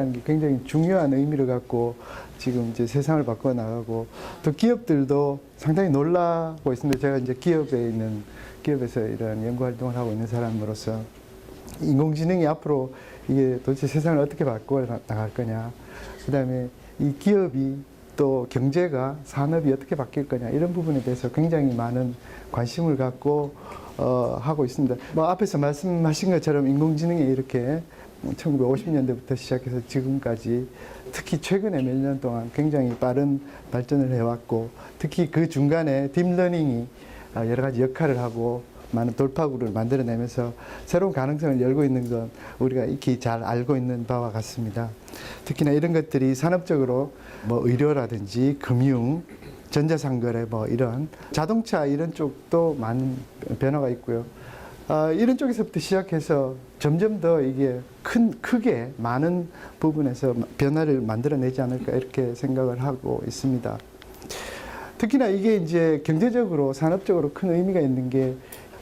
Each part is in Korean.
인공지능이라는 게 굉장히 중요한 의미를 갖고 지금 이제 세상을 바꿔 나가고 또 기업들도 상당히 놀라고 있습니다. 제가 이제 기업에 있는 기업에서 이런 연구 활동을 하고 있는 사람으로서 인공지능이 앞으로 이게 도대체 세상을 어떻게 바꿔 나- 나갈 거냐. 그 다음에 이 기업이 또 경제가 산업이 어떻게 바뀔 거냐 이런 부분에 대해서 굉장히 많은 관심을 갖고 어, 하고 있습니다. 뭐 앞에서 말씀하신 것처럼 인공지능이 이렇게 1950년대부터 시작해서 지금까지 특히 최근에 몇 년 동안 굉장히 빠른 발전을 해왔고 특히 그 중간에 딥러닝이 아, 여러 가지 역할을 하고 많은 돌파구를 만들어내면서 새로운 가능성을 열고 있는 건 우리가 익히 잘 알고 있는 바와 같습니다. 특히나 이런 것들이 산업적으로 뭐 의료라든지 금융, 전자상거래 뭐 이런 자동차 이런 쪽도 많은 변화가 있고요. 아, 이런 쪽에서부터 시작해서 점점 더 이게 큰 크게 많은 부분에서 변화를 만들어내지 않을까 이렇게 생각을 하고 있습니다. 특히나 이게 이제 경제적으로 산업적으로 큰 의미가 있는 게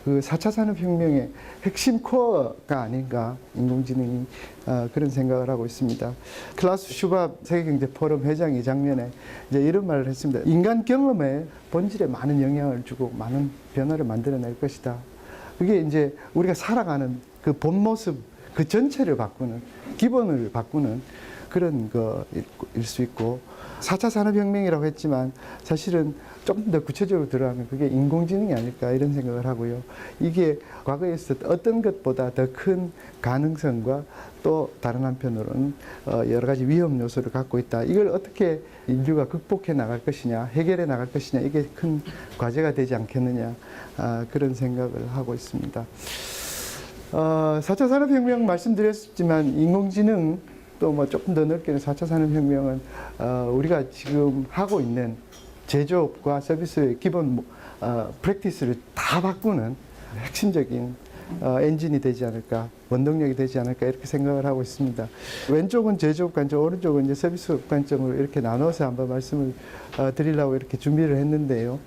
그 4차 산업혁명의 핵심 코어가 아닌가 인공지능이 어, 그런 생각을 하고 있습니다. 클라스 슈밥 세계경제 포럼 회장이 작년에 이제 이런 말을 했습니다. 인간 경험에 본질에 많은 영향을 주고 많은 변화를 만들어낼 것이다. 그게 이제 우리가 살아가는 그 본 모습 그 전체를 바꾸는 기본을 바꾸는 그런 거일 수 있고 4차 산업혁명이라고 했지만 사실은 조금 더 구체적으로 들어가면 그게 인공지능이 아닐까 이런 생각을 하고요. 이게 과거에 있었던 어떤 것보다 더 큰 가능성과 또 다른 한편으로는 어, 여러 가지 위험 요소를 갖고 있다. 이걸 어떻게 인류가 극복해 나갈 것이냐, 해결해 나갈 것이냐, 이게 큰 과제가 되지 않겠느냐, 아, 그런 생각을 하고 있습니다. 어, 4차 산업혁명 말씀드렸지만 인공지능 또 뭐 조금 더 넓게는 4차 산업혁명은 어, 우리가 지금 하고 있는 제조업과 서비스의 기본 뭐, 어, 프랙티스를 다 바꾸는 핵심적인 어, 엔진이 되지 않을까, 원동력이 되지 않을까 이렇게 생각을 하고 있습니다. 왼쪽은 제조업 관점, 오른쪽은 이제 서비스업 관점으로 이렇게 나눠서 한번 말씀을 어, 드리려고 이렇게 준비를 했는데요.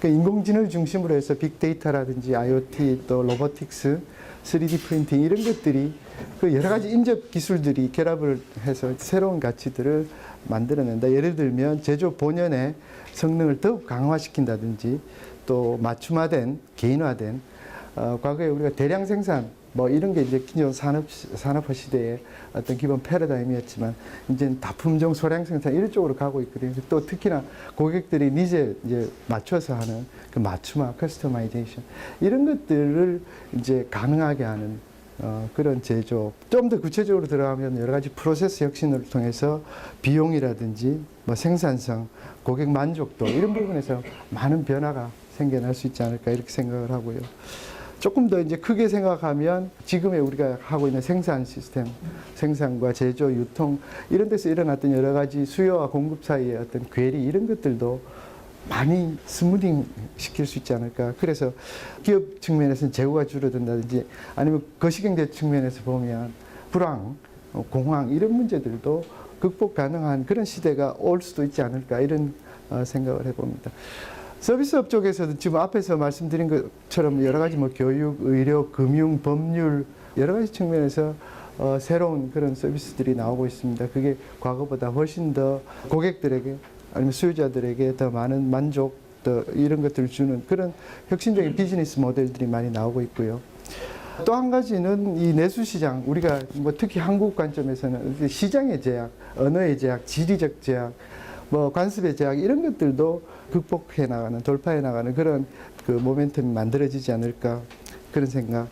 그 인공지능을 중심으로 해서 빅데이터라든지 IoT 또 로보틱스, 3D 프린팅 이런 것들이 그 여러 가지 인접 기술들이 결합을 해서 새로운 가치들을 만들어낸다. 예를 들면 제조 본연의 성능을 더욱 강화시킨다든지 또 맞춤화된 개인화된 어, 과거에 우리가 대량 생산 뭐 이런 게 이제 기존 산업 산업화 시대의 어떤 기본 패러다임이었지만 이제는 다품종 소량 생산 이런 쪽으로 가고 있거든요. 또 특히나 고객들이 니즈에 이제 맞춰서 하는 그 맞춤화, 커스터마이제이션 이런 것들을 이제 가능하게 하는 어, 그런 제조. 좀 더 구체적으로 들어가면 여러 가지 프로세스 혁신을 통해서 비용이라든지 뭐 생산성, 고객 만족도 이런 부분에서 많은 변화가 생겨날 수 있지 않을까 이렇게 생각을 하고요. 조금 더 이제 크게 생각하면 지금의 우리가 하고 있는 생산 시스템, 생산과 제조, 유통 이런 데서 일어났던 여러 가지 수요와 공급 사이의 어떤 괴리 이런 것들도 많이 스무딩 시킬 수 있지 않을까. 그래서 기업 측면에서는 재고가 줄어든다든지 아니면 거시경제 측면에서 보면 불황, 어, 공황 이런 문제들도 극복 가능한 그런 시대가 올 수도 있지 않을까 이런 어, 생각을 해봅니다. 서비스업 쪽에서도 지금 앞에서 말씀드린 것처럼 여러 가지 뭐 교육, 의료, 금융, 법률 여러 가지 측면에서 어, 새로운 그런 서비스들이 나오고 있습니다. 그게 과거보다 훨씬 더 고객들에게 아니면 수요자들에게 더 많은 만족, 더 이런 것들을 주는 그런 혁신적인 비즈니스 모델들이 많이 나오고 있고요. 또 한 가지는 이 내수 시장 우리가 뭐 특히 한국 관점에서는 시장의 제약, 언어의 제약, 지리적 제약, 뭐 관습의 제약 이런 것들도 극복해 나가는 돌파해 나가는 그런 그 모멘텀이 만들어지지 않을까 그런 생각.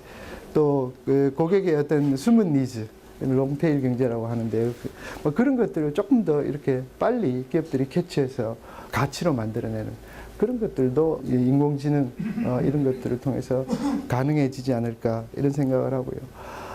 또 그 고객의 어떤 숨은 니즈 롱테일 경제라고 하는데요. 그, 뭐 그런 것들을 조금 더 이렇게 빨리 기업들이 캐치해서 가치로 만들어내는 그런 것들도 이 인공지능 어, 이런 것들을 통해서 가능해지지 않을까 이런 생각을 하고요.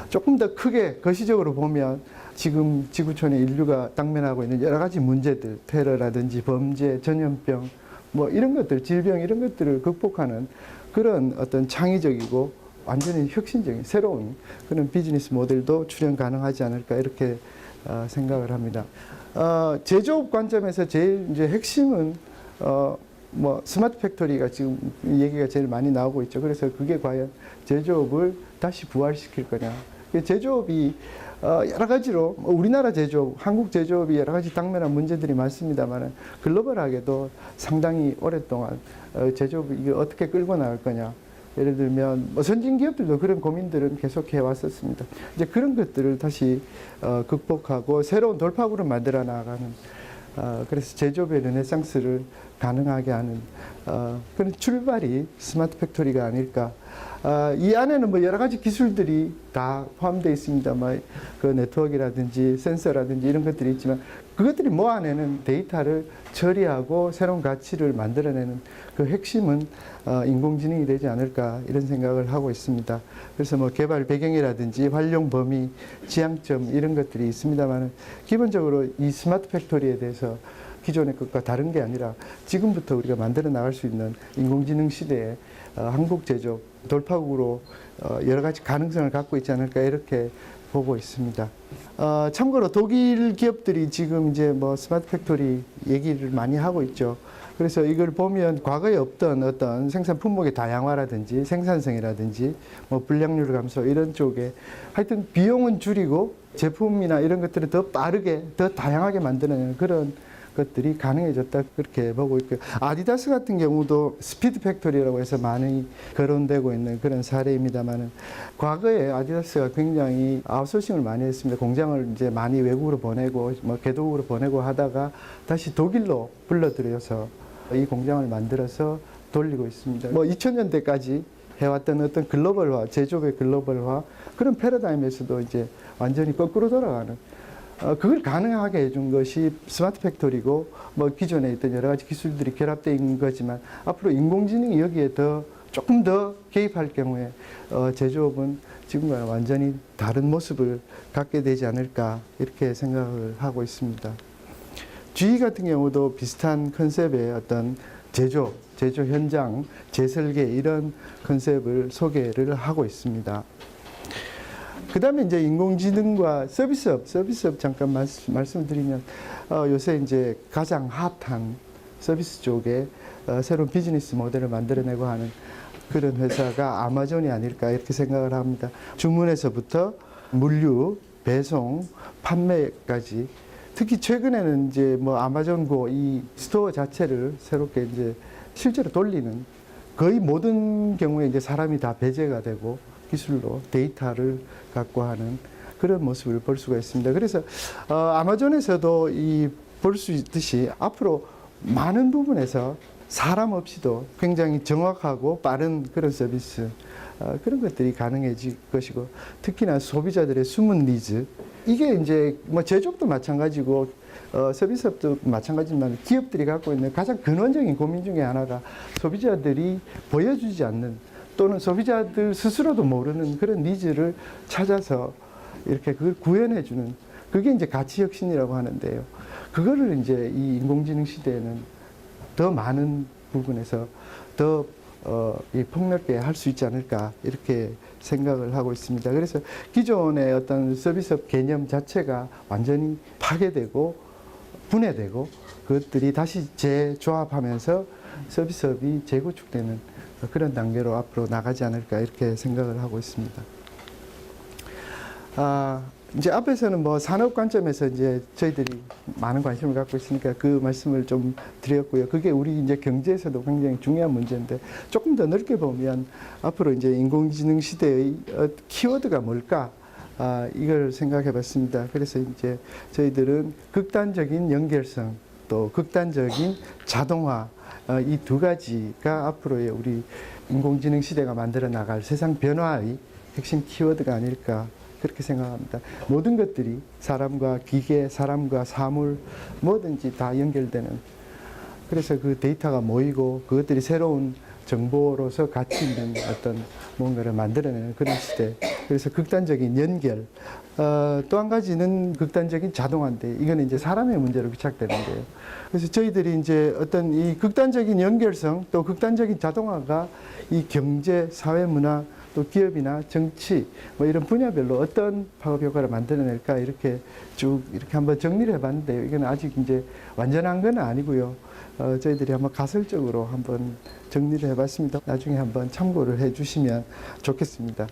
조금 더 크게 거시적으로 보면 지금 지구촌의 인류가 당면하고 있는 여러 가지 문제들, 테러라든지 범죄, 전염병, 뭐 이런 것들, 질병 이런 것들을 극복하는 그런 어떤 창의적이고 완전히 혁신적인 새로운 그런 비즈니스 모델도 출현 가능하지 않을까 이렇게 어, 생각을 합니다. 어, 제조업 관점에서 제일 이제 핵심은 어, 뭐 스마트 팩토리가 지금 얘기가 제일 많이 나오고 있죠. 그래서 그게 과연 제조업을 다시 부활시킬 거냐 그 제조업이 어, 여러 가지로 뭐 우리나라 제조업, 한국 제조업이 여러 가지 당면한 문제들이 많습니다만 글로벌하게도 상당히 오랫동안 어, 제조업 이게 어떻게 끌고 나갈 거냐. 예를 들면 뭐 선진 기업들도 그런 고민들은 계속 해왔었습니다. 이제 그런 것들을 다시 어, 극복하고 새로운 돌파구를 만들어 나가는 어, 그래서 제조업의 르네상스를 가능하게 하는 어, 그런 출발이 스마트 팩토리가 아닐까. 어, 이 안에는 뭐 여러 가지 기술들이 다 포함되어 있습니다. 뭐그 네트워크라든지 센서라든지 이런 것들이 있지만 그것들이 모아내는 데이터를 처리하고 새로운 가치를 만들어내는 그 핵심은 어, 인공지능이 되지 않을까 이런 생각을 하고 있습니다. 그래서 뭐 개발 배경이라든지 활용 범위, 지향점 이런 것들이 있습니다만 기본적으로 이 스마트 팩토리에 대해서 기존의 것과 다른 게 아니라 지금부터 우리가 만들어 나갈 수 있는 인공지능 시대에 어, 한국 제조업 돌파구로 어, 여러 가지 가능성을 갖고 있지 않을까 이렇게 보고 있습니다. 어, 참고로 독일 기업들이 지금 이제 뭐 스마트 팩토리 얘기를 많이 하고 있죠. 그래서 이걸 보면 과거에 없던 어떤 생산 품목의 다양화라든지 생산성이라든지 뭐 불량률 감소 이런 쪽에 하여튼 비용은 줄이고 제품이나 이런 것들을 더 빠르게 더 다양하게 만드는 그런 것들이 가능해졌다 그렇게 보고 있고요. 아디다스 같은 경우도 스피드 팩토리라고 해서 많이 거론되고 있는 그런 사례입니다만은 과거에 아디다스가 굉장히 아웃소싱을 많이 했습니다. 공장을 이제 많이 외국으로 보내고 뭐 개도국으로 보내고 하다가 다시 독일로 불러들여서 이 공장을 만들어서 돌리고 있습니다. 뭐 2000년대까지 해왔던 어떤 글로벌화, 제조업의 글로벌화 그런 패러다임에서도 이제 완전히 거꾸로 돌아가는 어, 그걸 가능하게 해준 것이 스마트 팩토리고 뭐 기존에 있던 여러 가지 기술들이 결합되어 있는 거지만 앞으로 인공지능이 여기에 더 조금 더 개입할 경우에 어, 제조업은 지금과는 완전히 다른 모습을 갖게 되지 않을까 이렇게 생각을 하고 있습니다. GE 같은 경우도 비슷한 컨셉의 어떤 제조, 제조 현장, 재설계 이런 컨셉을 소개를 하고 있습니다. 그 다음에 이제 인공지능과 서비스업, 서비스업 잠깐 말씀, 말씀드리면, 어, 요새 이제 가장 핫한 서비스 쪽에 어, 새로운 비즈니스 모델을 만들어내고 하는 그런 회사가 아마존이 아닐까 이렇게 생각을 합니다. 주문에서부터 물류, 배송, 판매까지 특히 최근에는 이제 뭐 아마존고 이 스토어 자체를 새롭게 이제 실제로 돌리는 거의 모든 경우에 이제 사람이 다 배제가 되고 기술로 데이터를 갖고 하는 그런 모습을 볼 수가 있습니다. 그래서 어, 아마존에서도 이 볼 수 있듯이 앞으로 많은 부분에서 사람 없이도 굉장히 정확하고 빠른 그런 서비스 어, 그런 것들이 가능해질 것이고 특히나 소비자들의 숨은 니즈 이게 이제 뭐 제조업도 마찬가지고 어, 서비스업도 마찬가지지만 기업들이 갖고 있는 가장 근원적인 고민 중에 하나가 소비자들이 보여주지 않는 또는 소비자들 스스로도 모르는 그런 니즈를 찾아서 이렇게 그걸 구현해 주는 그게 이제 가치 혁신이라고 하는데요. 그거를 이제 이 인공지능 시대에는 더 많은 부분에서 더 어, 이 폭넓게 할 수 있지 않을까 이렇게 생각을 하고 있습니다. 그래서 기존의 어떤 서비스업 개념 자체가 완전히 파괴되고 분해되고 그것들이 다시 재조합하면서 서비스업이 재구축되는 그런 단계로 앞으로 나가지 않을까 이렇게 생각을 하고 있습니다. 아, 이제 앞에서는 뭐 산업 관점에서 이제 저희들이 많은 관심을 갖고 있으니까 그 말씀을 좀 드렸고요. 그게 우리 이제 경제에서도 굉장히 중요한 문제인데 조금 더 넓게 보면 앞으로 이제 인공지능 시대의 어, 키워드가 뭘까? 아, 이걸 생각해 봤습니다. 그래서 이제 저희들은 극단적인 연결성 또 극단적인 자동화 어, 이두 가지가 앞으로의 우리 인공지능 시대가 만들어 나갈 세상 변화의 핵심 키워드가 아닐까 그렇게 생각합니다. 모든 것들이 사람과 기계, 사람과 사물 뭐든지 다 연결되는 그래서 그 데이터가 모이고 그것들이 새로운 정보로서 가치 있는 어떤 뭔가를 만들어내는 그런 시대. 그래서 극단적인 연결. 어, 또 한 가지는 극단적인 자동화인데 이거는 이제 사람의 문제로 귀착되는데요. 그래서 저희들이 이제 어떤 이 극단적인 연결성 또 극단적인 자동화가 이 경제, 사회, 문화 또 기업이나 정치 뭐 이런 분야별로 어떤 파급 효과를 만들어낼까 이렇게 쭉 이렇게 한번 정리를 해봤는데요. 이건 아직 이제 완전한 건 아니고요. 어, 저희들이 한번 가설적으로 한번 정리를 해봤습니다. 나중에 한번 참고를 해주시면 좋겠습니다.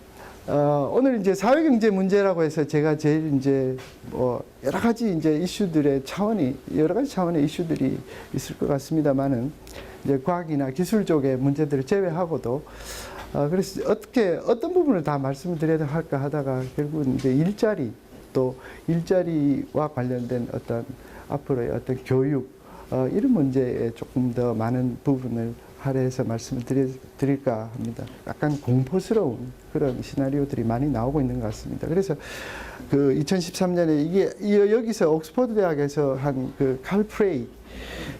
어, 오늘 이제 사회경제 문제라고 해서 제가 제일 이제 뭐 여러 가지 이제 이슈들의 차원이 여러 가지 차원의 이슈들이 있을 것 같습니다만은 이제 과학이나 기술 쪽의 문제들을 제외하고도 어, 그래서 어떻게 어떤 부분을 다 말씀을 드려야 할까 하다가 결국은 이제 일자리 또 일자리와 관련된 어떤 앞으로의 어떤 교육 어, 이런 문제에 조금 더 많은 부분을 할애해서 말씀을 드리, 드릴 까 합니다. 약간 공포스러운 그런 시나리오들이 많이 나오고 있는 것 같습니다. 그래서 그 2013년에 이게 이- 여기서 옥스퍼드 대학에서 한 그 칼프레이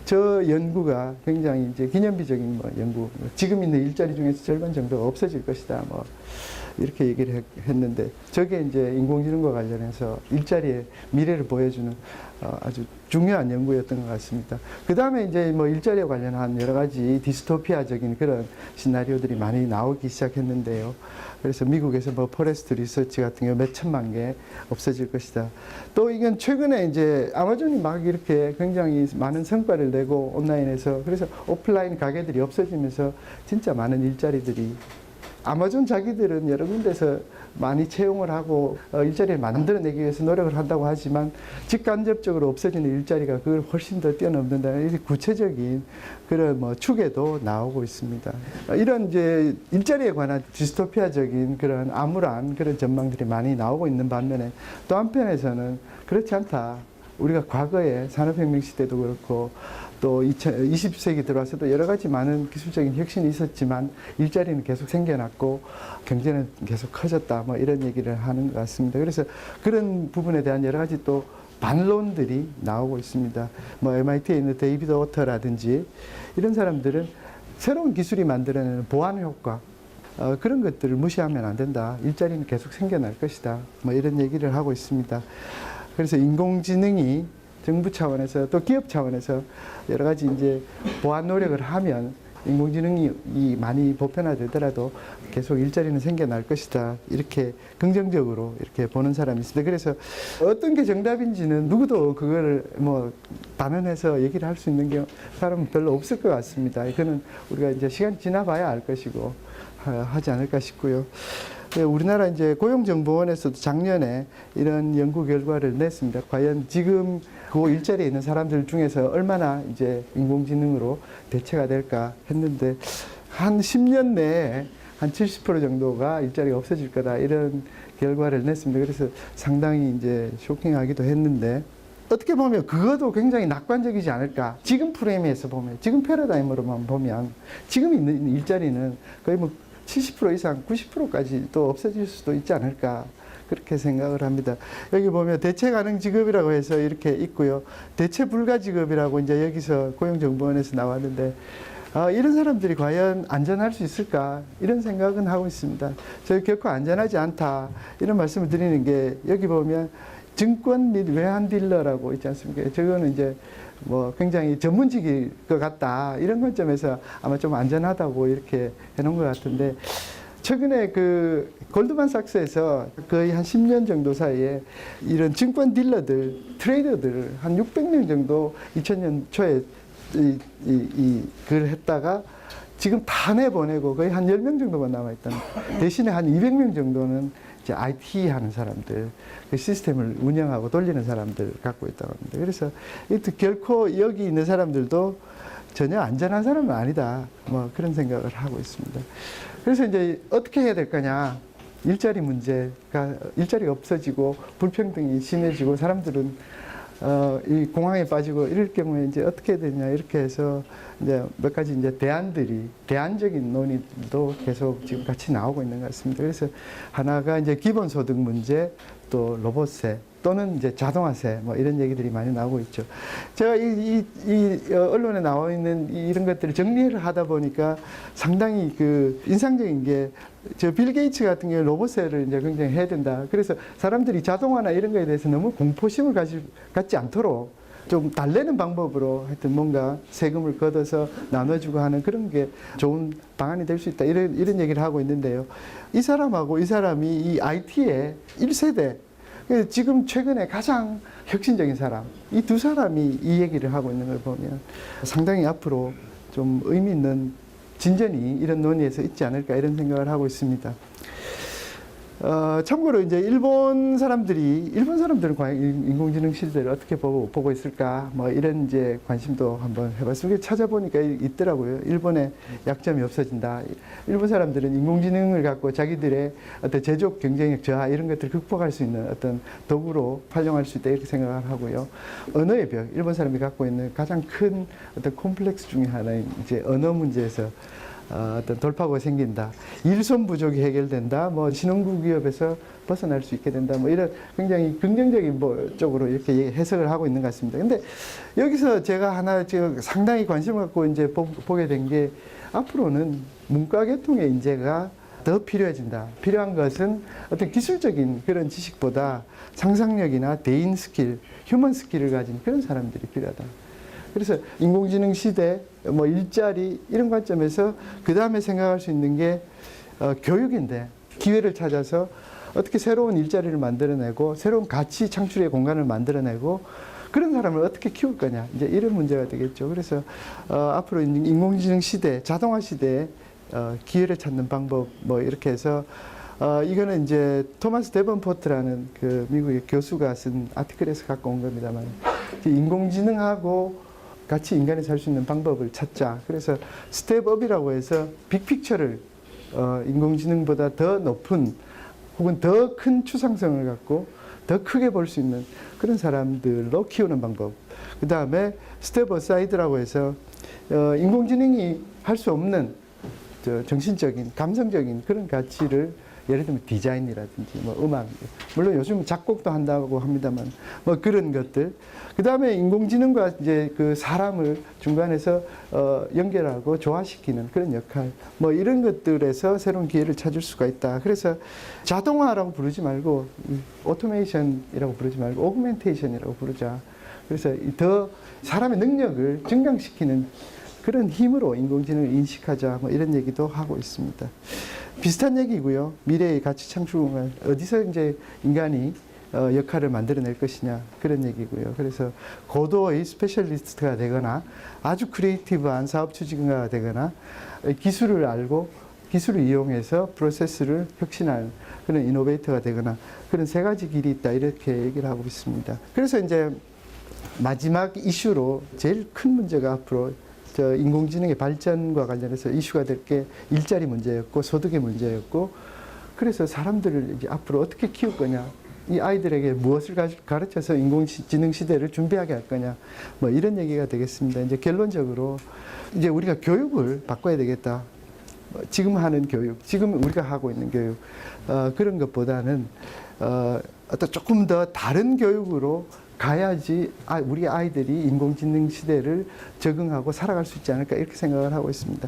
저 연구가 굉장히 이제 기념비적인 뭐 연구 지금 있는 일자리 중에서 절반 정도가 없어질 것이다 뭐 이렇게 얘기를 했- 했는데 저게 이제 인공지능과 관련해서 일자리의 미래를 보여주는 어, 아주 중요한 연구였던 것 같습니다. 그 다음에 이제 뭐 일자리와 관련한 여러 가지 디스토피아적인 그런 시나리오들이 많이 나오기 시작했는데요. 그래서 미국에서 뭐 포레스트 리서치 같은 경우 몇 천만 개 없어질 것이다. 또 이건 최근에 이제 아마존이 막 이렇게 굉장히 많은 성과를 내고 온라인에서 그래서 오프라인 가게들이 없어지면서 진짜 많은 일자리들이 아마존 자기들은 여러 군데서 많이 채용을 하고 어, 일자리를 만들어내기 위해서 노력을 한다고 하지만 직간접적으로 없어지는 일자리가 그걸 훨씬 더 뛰어넘는다는 구체적인 그런 뭐 축에도 나오고 있습니다. 어, 이런 이제 일자리에 관한 디스토피아적인 그런 암울한 그런 전망들이 많이 나오고 있는 반면에 또 한편에서는 그렇지 않다. 우리가 과거에 산업혁명 시대도 그렇고 또 20세기 들어와서도 여러 가지 많은 기술적인 혁신이 있었지만 일자리는 계속 생겨났고 경제는 계속 커졌다 뭐 이런 얘기를 하는 것 같습니다. 그래서 그런 부분에 대한 여러 가지 또 반론들이 나오고 있습니다. 뭐 MIT에 있는 데이비드 오터라든지 이런 사람들은 새로운 기술이 만들어내는 보완 효과 어, 그런 것들을 무시하면 안 된다. 일자리는 계속 생겨날 것이다. 뭐 이런 얘기를 하고 있습니다. 그래서 인공지능이 정부 차원에서 또 기업 차원에서 여러 가지 이제 보완 노력을 하면 인공지능이 이 많이 보편화되더라도 계속 일자리는 생겨날 것이다. 이렇게 긍정적으로 이렇게 보는 사람이 있습니다. 그래서 어떤 게 정답인지는 누구도 그거를 뭐 단언해서 얘기를 할 수 있는 게 사람은 별로 없을 것 같습니다. 이거는 우리가 이제 시간 지나봐야 알 것이고 하- 하지 않을까 싶고요. 네, 우리나라 이제 고용정보원에서도 작년에 이런 연구 결과를 냈습니다. 과연 지금 그 일자리에 있는 사람들 중에서 얼마나 이제 인공지능으로 대체가 될까 했는데 한 10년 내에 한 70% 정도가 일자리가 없어질 거다 이런 결과를 냈습니다. 그래서 상당히 이제 쇼킹하기도 했는데 어떻게 보면 그것도 굉장히 낙관적이지 않을까. 지금 프레임에서 보면, 지금 패러다임으로만 보면, 지금 있는 일자리는 거의 뭐 70% 이상, 90%까지 또 없어질 수도 있지 않을까. 그렇게 생각을 합니다. 여기 보면 대체 가능 직업이라고 해서 이렇게 있고요. 대체 불가 직업이라고 이제 여기서 고용정보원에서 나왔는데, 아, 이런 사람들이 과연 안전할 수 있을까? 이런 생각은 하고 있습니다. 저희 결코 안전하지 않다. 이런 말씀을 드리는 게 여기 보면 증권 및 외환 딜러라고 있지 않습니까? 저거는 이제 뭐 굉장히 전문직일 것 같다. 이런 관점에서 아마 좀 안전하다고 이렇게 해놓은 것 같은데 최근에 그 골드만삭스에서 거의 한 10년 정도 사이에 이런 증권 딜러들, 트레이더들 한 600명 정도 2000년 초에 이, 이, 이 글을 했다가 지금 다 내보내고 거의 한 10명 정도만 남아있다. 대신에 한 200명 정도는 이제 IT 하는 사람들, 그 시스템을 운영하고 돌리는 사람들 갖고 있다고 합니다. 그래서 이것도 결코 여기 있는 사람들도 전혀 안전한 사람은 아니다. 뭐 그런 생각을 하고 있습니다. 그래서 이제 어떻게 해야 될 거냐. 일자리 문제가, 일자리가 없어지고 불평등이 심해지고 사람들은 어, 이 공황에 빠지고 이럴 경우에 이제 어떻게 되냐 이렇게 해서 이제 몇 가지 이제 대안들이 대안적인 논의도 계속 지금 같이 나오고 있는 것 같습니다. 그래서 하나가 이제 기본소득 문제 또 로봇세 또는 이제 자동화세 뭐 이런 얘기들이 많이 나오고 있죠. 제가 이, 이, 이 어, 언론에 나와 있는 이- 이런 것들을 정리를 하다 보니까 상당히 그 인상적인 게 저 빌 게이츠 같은 경우 로봇세를 이제 굉장히 해야 된다. 그래서 사람들이 자동화나 이런 거에 대해서 너무 공포심을 가지, 갖지 않도록 좀 달래는 방법으로 하여튼 뭔가 세금을 걷어서 나눠주고 하는 그런 게 좋은 방안이 될 수 있다. 이런, 이런 얘기를 하고 있는데요. 이 사람하고 이 사람이 이 IT의 1세대, 그 지금 최근에 가장 혁신적인 사람, 이 두 사람이 이 얘기를 하고 있는 걸 보면 상당히 앞으로 좀 의미 있는 진전이 이런 논의에서 있지 않을까 이런 생각을 하고 있습니다. 어, 참고로 이제 일본 사람들이 일본 사람들은 과연 인- 인공지능 시대를 어떻게 보고 보고 있을까 뭐 이런 이제 관심도 한번 해봤습니다. 찾아보니까 이- 있더라고요. 일본의 약점이 없어진다. 일본 사람들은 인공지능을 갖고 자기들의 어떤 제조업 경쟁력 저하 이런 것들을 극복할 수 있는 어떤 도구로 활용할 수 있다 이렇게 생각을 하고요. 언어의 벽, 일본 사람이 갖고 있는 가장 큰 어떤 콤플렉스 중에 하나인 이제 언어 문제에서 어, 어떤 돌파구가 생긴다. 일손 부족이 해결된다. 뭐 신흥국 기업에서 벗어날 수 있게 된다. 뭐 이런 굉장히 긍정적인 뭐 쪽으로 이렇게 해석을 하고 있는 것 같습니다. 근데 여기서 제가 하나 지금 상당히 관심을 갖고 이제 보, 보게 된 게 앞으로는 문과 계통의 인재가 더 필요해진다. 필요한 것은 어떤 기술적인 그런 지식보다 상상력이나 대인 스킬, 휴먼 스킬을 가진 그런 사람들이 필요하다. 그래서 인공지능 시대, 뭐 일자리 이런 관점에서 그 다음에 생각할 수 있는 게 어, 교육인데 기회를 찾아서 어떻게 새로운 일자리를 만들어내고 새로운 가치 창출의 공간을 만들어내고 그런 사람을 어떻게 키울 거냐 이제 이런 문제가 되겠죠. 그래서 어, 앞으로 인- 인공지능 시대, 자동화 시대에 어, 기회를 찾는 방법 뭐 이렇게 해서 어, 이거는 이제 토마스 데번포트라는 그 미국의 교수가 쓴 아티클에서 갖고 온 겁니다만 인공지능하고 같이 인간이 살 수 있는 방법을 찾자. 그래서 스텝업이라고 해서 빅픽처를 어, 인공지능보다 더 높은 혹은 더 큰 추상성을 갖고 더 크게 볼 수 있는 그런 사람들로 키우는 방법. 그 다음에 스텝 어사이드라고 해서 어, 인공지능이 할 수 없는 저 정신적인, 감성적인 그런 가치를 예를 들면 디자인이라든지 뭐 음악, 물론 요즘 작곡도 한다고 합니다만 뭐 그런 것들. 그 다음에 인공지능과 이제 그 사람을 중간에서 어, 연결하고 조화시키는 그런 역할. 뭐 이런 것들에서 새로운 기회를 찾을 수가 있다. 그래서 자동화라고 부르지 말고 오토메이션이라고 부르지 말고 오그멘테이션이라고 부르자. 그래서 이더 사람의 능력을 증강시키는 그런 힘으로 인공지능을 인식하자 뭐 이런 얘기도 하고 있습니다. 비슷한 얘기고요. 미래의 가치 창출 공간 어디서 이제 인간이 어, 역할을 만들어낼 것이냐 그런 얘기고요. 그래서 고도의 스페셜리스트가 되거나 아주 크리에이티브한 사업 추진가가 되거나 기술을 알고 기술을 이용해서 프로세스를 혁신하는 그런 이노베이터가 되거나 그런 세 가지 길이 있다 이렇게 얘기를 하고 있습니다. 그래서 이제 마지막 이슈로 제일 큰 문제가 앞으로 저 인공지능의 발전과 관련해서 이슈가 될 게 일자리 문제였고 소득의 문제였고 그래서 사람들을 이제 앞으로 어떻게 키울 거냐 이 아이들에게 무엇을 가- 가르쳐서 인공지능 시대를 준비하게 할 거냐 뭐 이런 얘기가 되겠습니다. 이제 결론적으로 이제 우리가 교육을 바꿔야 되겠다. 뭐 지금 하는 교육, 지금 우리가 하고 있는 교육 어, 그런 것보다는 어, 어떤 조금 더 다른 교육으로 가야지 아, 우리 아이들이 인공지능 시대를 적응하고 살아갈 수 있지 않을까 이렇게 생각을 하고 있습니다.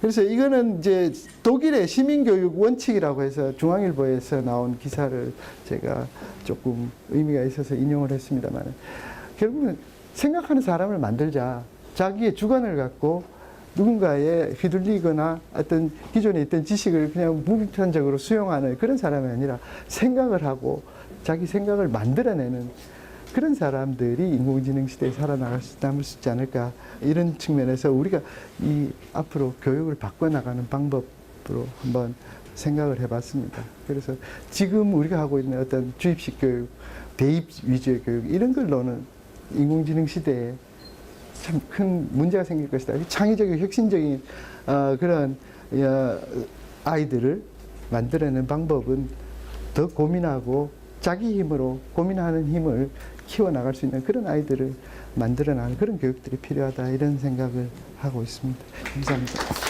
그래서 이거는 이제 독일의 시민교육 원칙이라고 해서 중앙일보에서 나온 기사를 제가 조금 의미가 있어서 인용을 했습니다만 결국은 생각하는 사람을 만들자 자기의 주관을 갖고 누군가에 휘둘리거나 어떤 기존에 있던 지식을 그냥 무비판적으로 수용하는 그런 사람이 아니라 생각을 하고 자기 생각을 만들어내는 그런 사람들이 인공지능 시대에 살아나갈 수, 남을 수 있지 않을까 이런 측면에서 우리가 이 앞으로 교육을 바꿔나가는 방법으로 한번 생각을 해봤습니다. 그래서 지금 우리가 하고 있는 어떤 주입식 교육, 대입 위주의 교육 이런 걸로는 인공지능 시대에 참 큰 문제가 생길 것이다. 창의적이고 혁신적인 어, 그런 어, 아이들을 만들어내는 방법은 더 고민하고 자기 힘으로 고민하는 힘을 키워나갈 수 있는 그런 아이들을 만들어 나가는 그런 교육들이 필요하다 이런 생각을 하고 있습니다. 감사합니다.